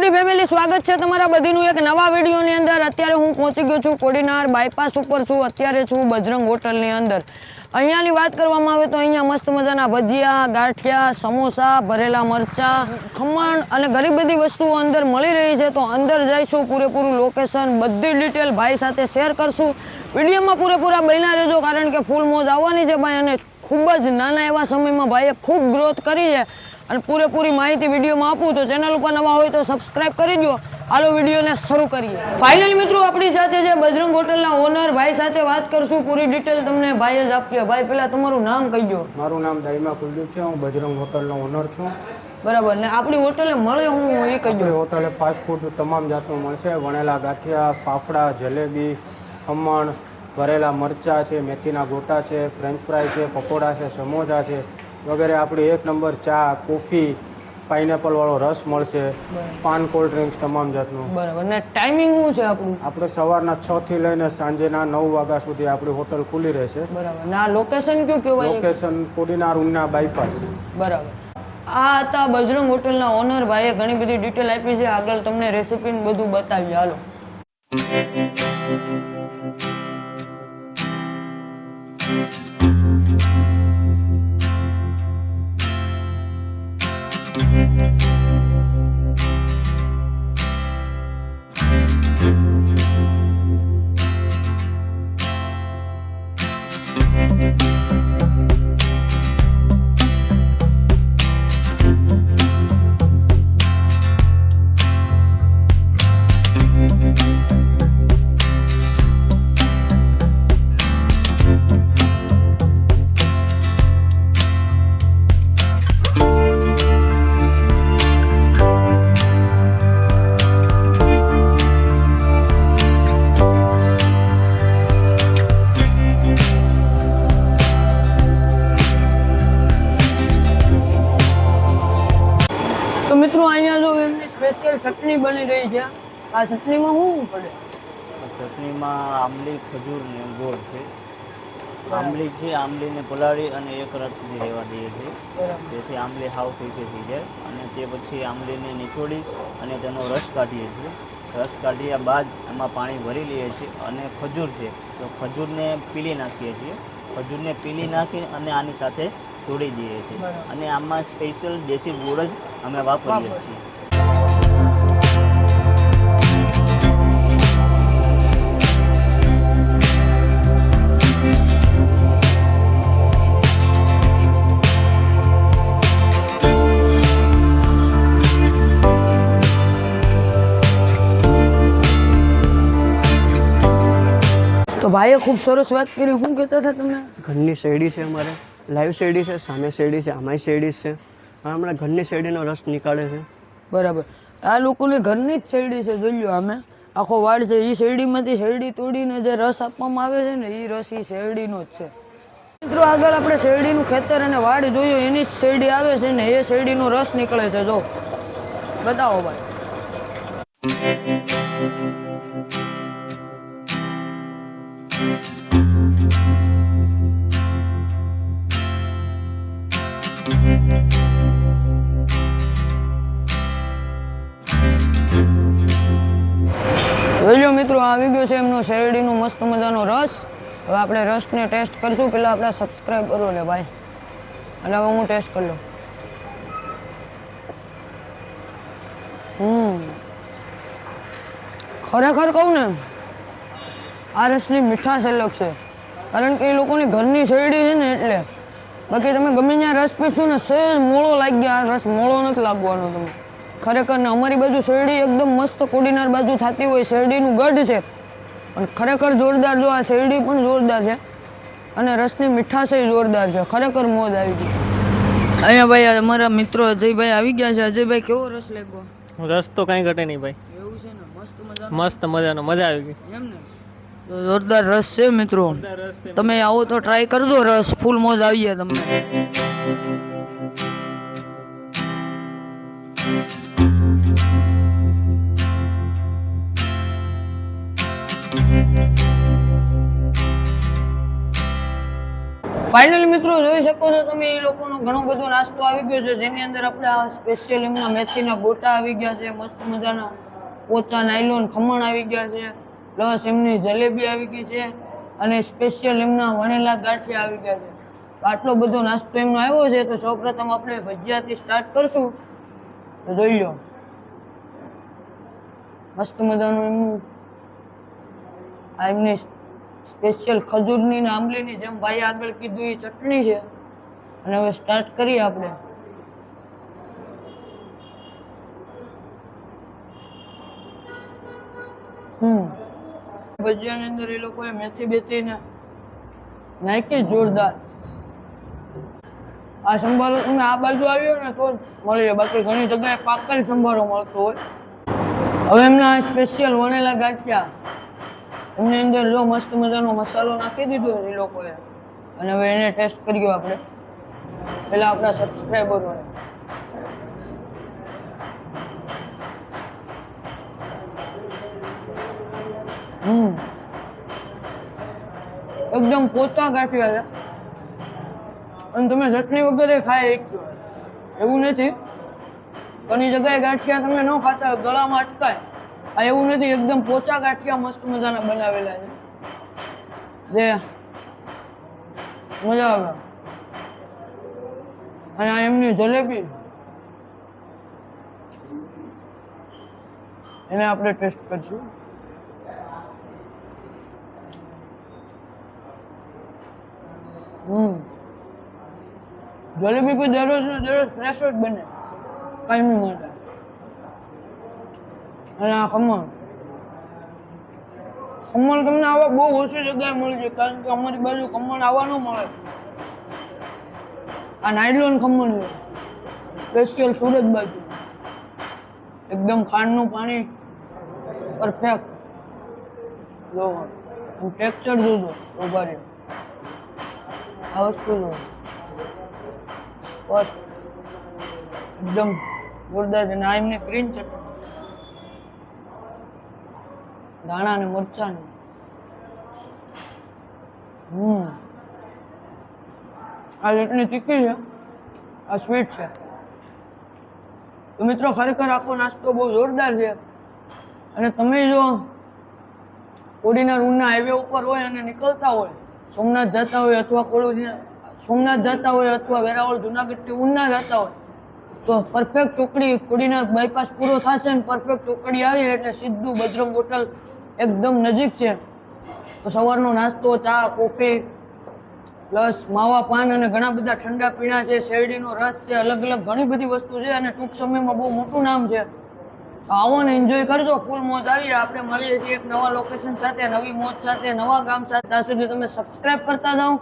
મારી ફેમિલી, સ્વાગત છે તમારા બધીનું એક નવા વિડીયોની અંદર. અત્યારે હું પહોંચી ગયો છું કોડીનાર બાયપાસ ઉપર છું. અત્યારે છું બજરંગ હોટલની અંદર. અહીંયાની વાત કરવામાં આવે તો અહીંયા મસ્ત મજાના ભજીયા, ગાંઠિયા, સમોસા, ભરેલા મરચા, ખમણ અને ઘણી બધી વસ્તુઓ અંદર મળી રહી છે. તો અંદર જઈશું, પૂરેપૂરું લોકેશન બધી ડિટેલ ભાઈ સાથે શેર કરશું. વિડીયોમાં પૂરેપૂરા બન્યા રહેજો, કારણ કે ફૂલ મોજ આવવાની છે ભાઈ. અને ખૂબ જ નાના એવા સમયમાં ભાઈએ ખૂબ ગ્રોથ કરી છે. અને પૂરેપૂરી માહિતી વિડીયોમાં આપું તો ચેનલ ઉપર નવા હોય તો સબસ્ક્રાઇબ કરી દો. હાલો વિડીયોને શરૂ કરીએ. ફાઇનલી મિત્રો આપણી સાથે છે બજરંગ હોટલના ઓનર ભાઈ સાથે વાત કરશું. પૂરી ડિટેલ તમને ભાઈ જ આપીએ. ભાઈ પહેલાં તમારું નામ કહી દો. મારું નામ દાઈમા કુલદીપ છે. હું બજરંગ હોટલનો ઓનર છું. બરાબર. ને આપણી હોટલે મળે હું એ કહી દઉં. હોટલે ફાસ્ટ ફૂડ તમામ જાતનું મળશે. વણેલા ગાંઠિયા ફાફડા જલેબી ખમણ ભરેલા મરચાં છે મેથીના ગોટા છે ફ્રેન્ચ ફ્રાય છે પકોડા છે સમોસા છે. વગેરે આપણી એક નંબર ચા કોફી પાઇનેપલ વાળો રસ મળશે. પાન કોલ્ડ ડ્રિંક્સ તમામ જાતનું. બરાબર. ને ટાઈમિંગ શું છે આપણું? આપણે સવારના છ થી લઈને સાંજેના નવ વાગ્યા સુધી આપણી હોટલ ખુલ્લી રહેશે. બરાબર. ને લોકેશન કયું કહેવાય? લોકેશન કોડીનાર ઉના બાયપાસ બરાબર. આ હતા બજરંગ હોટલના ઓનર ભાઈએ ઘણી બધી ડિટેલ આપી છે. આગળ તમને રેસીપી બધું બતાવી હાલો. તો બની રહી છે. આ ચટણીમાં શું પડે? ચટણીમાં આંબલી ખજૂર ને ગોળ છે. આંબલી છે આંબલીને પલાળી અને એક રાત સુધી રહેવા દઈએ છીએ. જેથી આંબલી હાવ ફીકી થઈ જાય અને તે પછી આંબલીને નીચોડી અને તેનો રસ કાઢીએ છીએ. રસ કાઢ્યા બાદ એમાં પાણી ભરી લઈએ છીએ અને ખજૂર છે. તો ખજૂરને પીલી નાખીએ છીએ. ખજૂરને પીલી નાખી અને આની સાથે જોડી દઈએ છીએ. અને આમાં સ્પેશિયલ દેશી ગોળ જ અમે વાપરીએ. છીએ. તો ભાઈએ ખૂબ સરસ વાત કરી. શું કહેતા હતા તમે? ઘરની શેરડી છે અમારે. લાઈવ શેરડી છે સામે શેરડી છે આમાંય શેરડી છે. હમણાં ઘરની શેરડીનો રસ નીકાળે છે. બરાબર. આ લોકોની ઘરની જ શેરડી છે જોઈ લો અમે આખો વાડ છે એ શેરડીમાંથી શેરડી તોડીને જે રસ આપવામાં આવે છે ને એ રસ એ શેરડીનો જ છે. મિત્રો આગળ આપણે શેરડીનું ખેતર અને વાડ જોયું એની જ શેરડી આવે છે ને એ શેરડીનો રસ નીકળે છે. જો. બતાવો ભાઈ. જોઈ મિત્રો, આવી ગયો છે એમનો શેરડીનો મસ્ત મજાનો રસ. હવે આપણે રસને ટેસ્ટ કરશું. પહેલાં આપણે સબસ્ક્રાઈબ કરો લે ભાઈ. અને હવે હું ટેસ્ટ કરી લઉં. હમ. ખરેખર કહું ને આ રસની મીઠાશ અલગ છે. કારણ કે એ લોકોની ઘરની શેરડી છે ને એટલે. બાકી તમે ગમે ત્યાં રસ પીશું ને સહેજ મોળો લાગી ગયા. રસ મોળો નથી લાગવાનો તમે ખરેખર ને અમારી બાજુ શેરડી એકદમ મસ્ત કોડીનાર બાજુ થતી હોય શેરડીનું ગઢ છે. અને ખરેખર જોરદાર જો આ શેરડી પણ જોરદાર છે. અને રસની મીઠાશ ય જોરદાર છે. ખરેખર મોજ આવી ગઈ. અહીંયા ભાઈ અમારા મિત્રો અજયભાઈ આવી ગયા છે. અજયભાઈ કેવો રસ લાગ્યો? રસ તો કાંઈ ઘટે નહીં ભાઈ. એવું છે ને? મસ્ત મજા મસ્ત મજાનો. મજા આવી ગઈ. એમ ને? જોરદાર રસ છે મિત્રો. તમે આવો તો ટ્રાય કરજો રસ. ફૂલ મોજ આવી જાય તમને. ફાઇનલી મિત્રો, જોઈ શકો છો તમે એ લોકોનો ઘણો બધો નાસ્તો આવી ગયો છે. જેની અંદર આપણે આ સ્પેશિયલ એમના મેથીના ગોટા આવી ગયા છે. મસ્ત મજાના પોચા નાયલોન ખમણ આવી ગયા છે. પ્લસ એમની જલેબી આવી ગઈ છે અને સ્પેશિયલ એમના વણેલા ગાંઠિયા આવી ગયા છે. આટલો બધો નાસ્તો એમનો આવ્યો છે, તો સૌપ્રથમ આપણે ભજીયાથી સ્ટાર્ટ કરશું. તો જોઈ લો. મસ્ત મજાનું એમનું આ એમની સ્પેશિયલ ખજૂરની ને આંબલીની જેમ ભાઈ આગળ કીધું એ ચટણી છે. અને હવે સ્ટાર્ટ કરીએ આપણે. હમ. ભજીયાની અંદર એ લોકોએ મેથી બેથી ને નાખી જોરદાર. આ સંભારો તમે આ બાજુ આવ્યો ને તો મળે બાકી ઘણી જગ્યાએ પાકલ સંભારો મળતો હોય. હવે એમના સ્પેશિયલ વણેલા ગાંઠિયા. એમની અંદર જો મસ્ત મજાનો મસાલો નાખી દીધો એ લોકોએ. અને હવે એને ટેસ્ટ કર્યો આપણે. પેલા આપણા સબસ્ક્રાઈબરોને એકદમ પોચા ગાંઠિયા છે. અને તમે ચટણી વગેરે ખાઈ એક એવું નથી. ઘણી જગ્યાએ ગાંઠિયા તમે ન ખાતા ગળામાં અટકાય. આ એવું નથી, એકદમ પોચા ગાંઠિયા મસ્ત મજાના બનાવેલા છે. જે મજા આવે. અને આ એમની જલેબી. એને આપણે ટેસ્ટ કરીશું હમ જલેબી પણ દરરોજ દરરોજ ફ્રેશ જ બને. કાયમી માટે અને આ ખમણ. ખમણ તમને આવા બહુ ઓછી જગ્યાએ મળી જાય, કારણ કે અમારી બાજુ ખમણ આવા ન મળે. આ નાયલોન ખમણ છે. સ્પેશિયલ સુરત બાજુ. એકદમ ખાંડનું પાણી. પરફેક્ટ જો ટેક્ચર જોજો, ઊભા આ વસ્તુ જો. સ્પષ્ટ એકદમ જોરદાર છે. આ એમની ગ્રીન ચટણી ધાણા અને મરચાની હમ. આ ચટણી તીખી છે. આ સ્વીટ છે. તો મિત્રો ખરેખર આખો નાસ્તો બહુ જોરદાર છે. અને તમે જો કોડીના રૂમના હાઈવે ઉપર હોય અને નીકળતા હોય, સોમનાથ જતા હોય અથવા કોડીના સોમનાથ જતા હોય અથવા વેરાવળ જુનાગઢથી ઉના જતા હોય, તો પરફેક્ટ ચોકડી કોડીનાર બાયપાસ પૂરો થશે ને પરફેક્ટ ચોકડી આવી એટલે સીધું બજરંગ હોટલ એકદમ નજીક છે. તો સવારનો નાસ્તો, ચા, કોફી પ્લસ માવા, પાન અને ઘણા બધા ઠંડા પીણા છે, શેરડીનો રસ છે, અલગ અલગ ઘણી બધી વસ્તુ છે અને ટૂંક સમયમાં બહુ મોટું નામ છે. તો આવો ને એન્જોય કરજો ફૂલ મોજ આવી આપણે મળીએ છીએ એક નવા લોકેશન સાથે, નવી મોજ સાથે, નવા ગામ સાથે. ત્યાં સુધી તમે સબસ્ક્રાઈબ કરતા જાઓ.